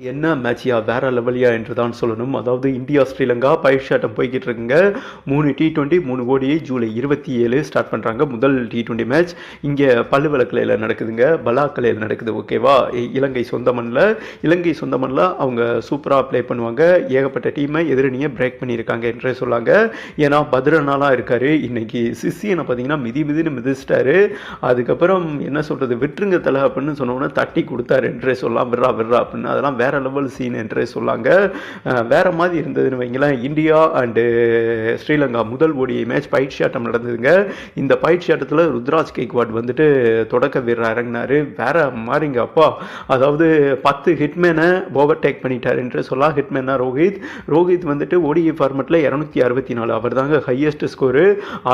என்ன மேட்சியா? வேற லெவலியா என்று தான் சொல்லணும். அதாவது இந்தியா ஸ்ரீலங்கா பயிற்சியாட்டம் போய்கிட்டு இருக்குங்க. மூணு டி டுவெண்ட்டி மூணு கோடியை ஜூலை இருபத்தி ஏழு ஸ்டார்ட் பண்ணுறாங்க முதல் டி டுவெண்ட்டி மேட்ச் இங்கே பல்லுவலக்கலையில் நடக்குதுங்க. பலாக்கலையில் நடக்குது ஓகேவா இ- இலங்கை சொந்த மண்ணில். இலங்கை சொந்த மண்ணில் அவங்க சூப்பராக ப்ளே பண்ணுவாங்க. ஏகப்பட்ட டீமை எதிரணியை பிரேக் பண்ணியிருக்காங்க என்றே சொல்லாங்க. ஏன்னா பத்ரனாலாம் இருக்கார். இன்னைக்கு சிசியனை பார்த்தீங்கன்னா மிதி மிதின்னு மிதிச்சிட்டாரு. அதுக்கப்புறம் என்ன சொல்கிறது விட்டுருங்க தலை அப்படின்னு சொன்னோன்னே தட்டி கொடுத்தாரு என்றே சொல்லலாம் விட்றா விட்றா அப்படின்னு. அதெல்லாம் வேற லெவல் சீன் என்றே சொல்லாங்க. வேறு வேற மாதிரி இருந்ததுன்னு வைங்களேன் இந்தியா அண்டு ஸ்ரீலங்கா முதல் ஓடி மேட்ச் பயிற்சி ஆட்டம் நடந்ததுங்க. இந்த பயிற்சி ஆட்டத்தில் ருத்ராஜ் கேக்வாட் வந்துட்டு தொடக்க வீரர் இறங்கினார். வேற மாதிரிங்க அப்பா. அதாவது பத்து ஹிட்மேனை ஓவர்டேக் பண்ணிட்டார் என்று சொல்லலாம் ஹிட்மேனா ரோஹித். ரோஹித் வந்துட்டு ஓடிஏ ஃபார்மெட்டில் இரநூத்தி அறுபத்தி நாலு அவர் தாங்க ஹையஸ்ட் ஸ்கோரு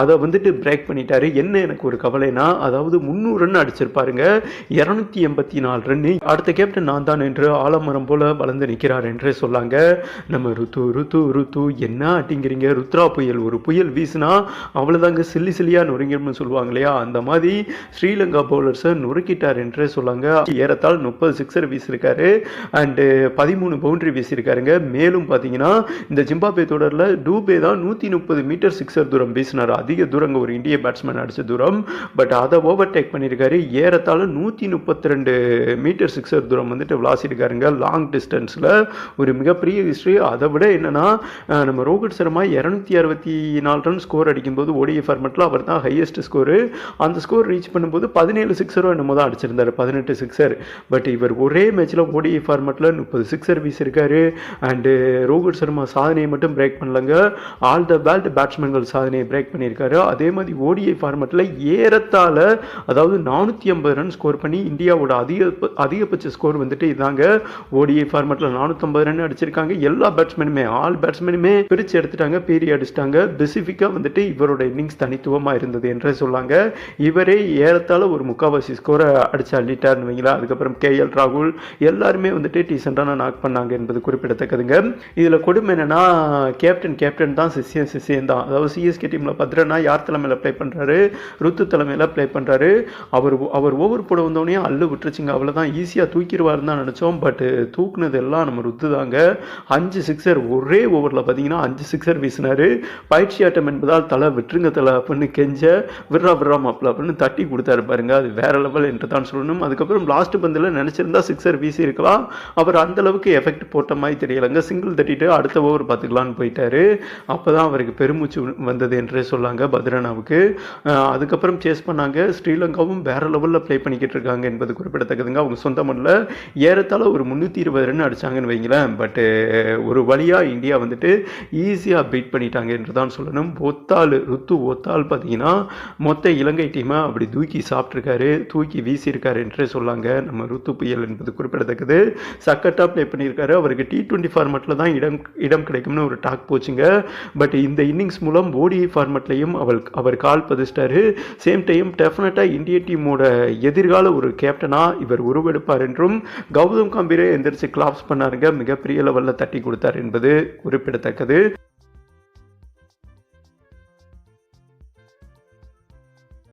அதை வந்துட்டு பிரேக் பண்ணிட்டாரு. என்ன எனக்கு ஒரு கவலைனா அதாவது முந்நூறு ரன் அடிச்சிருப்பாருங்க. இரநூத்தி எண்பத்தி நாலு ரன் அடுத்த கேப்டன் நான் தான் என்று ஆலமரம் போல வளர்ந்து நிற்கிறார் என்றே சொல்லாங்க. நம்ம ருத்து ருத்து ருத்து என்ன அப்படிங்கிறீங்க ருத்ரா புயல் ஒரு புயல் வீசினா அவ்வளோதாங்க சில்லி சில்லியாக நொறுங்கிடும்னு சொல்லுவாங்க இல்லையா? அந்த மாதிரி ஸ்ரீலங்கா பவுலர்ஸை நொறுக்கிட்டார் என்றே சொல்லாங்க. ஏறத்தால் முப்பது சிக்ஸர் வீசியிருக்காரு. அண்டு பதிமூணு பவுண்டரி வீசியிருக்காருங்க. மேலும் பார்த்தீங்கன்னா இந்த ஜிம்பாபே தொடரில் டூபே தான் நூற்றி முப்பது மீட்டர் சிக்ஸர் தூரம் வீசினார். அதிக தூரங்க ஒரு இந்திய பேட்ஸ்மேன் அடிச்ச தூரம். பட் அதை ஓவர்டேக் பண்ணியிருக்காரு. ஏறத்தாலும் நூற்றி முப்பத்தி ரெண்டு மீட்டர் சிக்ஸர் தூரம் வந்துட்டு விளாசிருக்காருங்க. லாங் டிஸ்டன்ஸில் ஒரு மிகப்பெரிய ஹிஸ்ட்ரி அதை விட என்னன்னா நம்ம ரோஹித் சர்மா இரநூத்தி அறுபத்தி நாலு ரன் ஸ்கோர் அடிக்கும்போது ஓடிஏ ஃபார்மெட்டில் அவர் தான் ஹையஸ்ட் ஸ்கோரு அந்த ஸ்கோர் ரீச் பண்ணும்போது பதினேழு சிக்ஸரோ என்னமோ தான் அடிச்சிருந்தாரு பதினெட்டு சிக்ஸர் பட் இவர் ஒரே மேட்ச்சில் ஓடிஐ ஃபார்மெட்டில் முப்பது சிக்ஸர் வீசியிருக்காரு. அண்டு ரோஹித் சர்மா சாதனையை மட்டும் பிரேக் பண்ணலங்க. ஆல் த பேல்ட் பேட்ஸ்மேன்கள் சாதனையை பிரேக் பண்ணியிருக்காரு. அதே மாதிரி ஓடிஐ ஃபார்மெட்டில் ஏறத்தாழ அதாவது நானூற்றி ஐம்பது ரன் ஸ்கோர் பண்ணி இந்தியாவோட அதிக அதிகபட்ச ஸ்கோர் வந்துட்டு இதாங்க. ஓடிஐ ஃபார்மெட்டில் நானூற்றம்பது ரன் அடிச்சிருக்காங்க. எல்லா பேட்ஸ்மேனுமே ஆல் பேட்ஸ்மேனுமே பிரித்து எடுத்துட்டாங்க பீரி அடிச்சிட்டாங்க. பெசிஃபிக்காக வந்துட்டு இவரோட இன்னிங்ஸ் தனித்துவமாக இருந்தது என்றே சொல்லாங்க. இவரே ஏறத்தாழ ஒரு முக்காவாசி ஸ்கோரை அடிச்சு அள்ளிட்டார்னு வைங்களா அதுக்கப்புறம் கேஎல் ராகுல் எல்லாருமே வந்துட்டு டீசெண்டான நாக் பண்ணாங்க என்பது குறிப்பிடத்தக்கதுங்க. இதில் கொடுமை என்னன்னா கேப்டன் கேப்டன் தான் சிசியன் சிசியன் தான். அதாவது சிஎஸ்கே டீமில் பத்ரனா யார் தலைமையில் ப்ளே பண்ணுறாரு ருத்து தலைமையில் ப்ளே பண்ணுறாரு அவர் அவர் ஓவர் போட வந்தோடனே அள்ளு விட்டுருச்சுங்க. அவ்வளோதான் ஈஸியாக தூக்கிடுவாருன்னு தான் நினச்சோம். பட் தூக்குனது எல்லாம் நம்ம ருத்து தாங்க அஞ்சு சிக்ஸர் ஒரே ஓவரில் பார்த்தீங்கன்னா அஞ்சு சிக்ஸர் வீசினார். பயிற்சி ஆட்டம் என்பதால் தலை விட்டுருங்க தலை அப்படின்னு கெஞ்ச விட்ரா விட்ரா மாப்பிள அப்படின்னு தட்டி கொடுத்தாரு பாருங்க. அது வேற லெவல் என்று தான் சொல்லணும். அதுக்கப்புறம் லாஸ்ட் பந்தில் நினச்சிருந்தா சிக்ஸர் வீசி இருக்கலாம் அவர் அந்த அளவுக்கு எஃபெக்ட் போட்ட மாதிரி தெரியலைங்க. சிங்கிள் தட்டிட்டு அடுத்த ஓவர் பார்த்துக்கலான்னு போயிட்டாரு. அப்போ தான் அவருக்கு பெருமூச்சு வந்தது என்றே சொல்லாங்க பத்ரனாவுக்கு. அதுக்கப்புறம் சேஸ் பண்ணாங்க. ஸ்ரீலங்காவும் வேற லெவலில் ப்ளே பண்ணிக்கிட்டு இருக்காங்க என்பது குறிப்பிடத்தக்கதுங்க. அவங்க சொந்த மண்ணில் ஏறத்தாழ ஒரு முந்நூற்றி இருபது ரன் அடிச்சாங்கன்னு வைங்களேன். பட்டு eh, ஒரு வழியாக இந்தியா வந்துட்டு ஈஸியாக பீட் பண்ணிட்டாங்க என்று தான் சொல்லணும். ஒத்தாள் ருத்து ஒத்தாள் பார்த்தீங்கன்னா மொத்த இலங்கை டீமை அப்படி தூக்கி சாப்பிட்ருக்காரு தூக்கி வீசியிருக்காரு என்றே சொல்லாங்க. நம்ம ருத்து புயல் என்பது குறிப்பிடத்தக்கது. சக்கட்டாக ப்ளே பண்ணியிருக்காரு. அவருக்கு டி டுவெண்ட்டி ஃபார்மெட்டில் தான் இடம் இடம் கிடைக்கும்னு ஒரு டாக் போச்சுங்க. பட் இந்த இன்னிங்ஸ் மூலம் ஓடிஐ ஃபார்மெட்லையும் அவள் அவர் கால் பதிச்சிட்டாரு. சேம் டைம் டெஃபினட்டாக இந்திய டீமோட எதிர்கால ஒரு கேப்டனாக இவர் உருவெடுப்பார் என்றும் கௌதம் காம்பீரே எந்திரிச்சு கிளாப்ஸ் பண்ணாருங்க. மிகப்பெரிய லெவலில் தட்டி கொடுத்தார் என்பது குறிப்பிடத்தக்கது.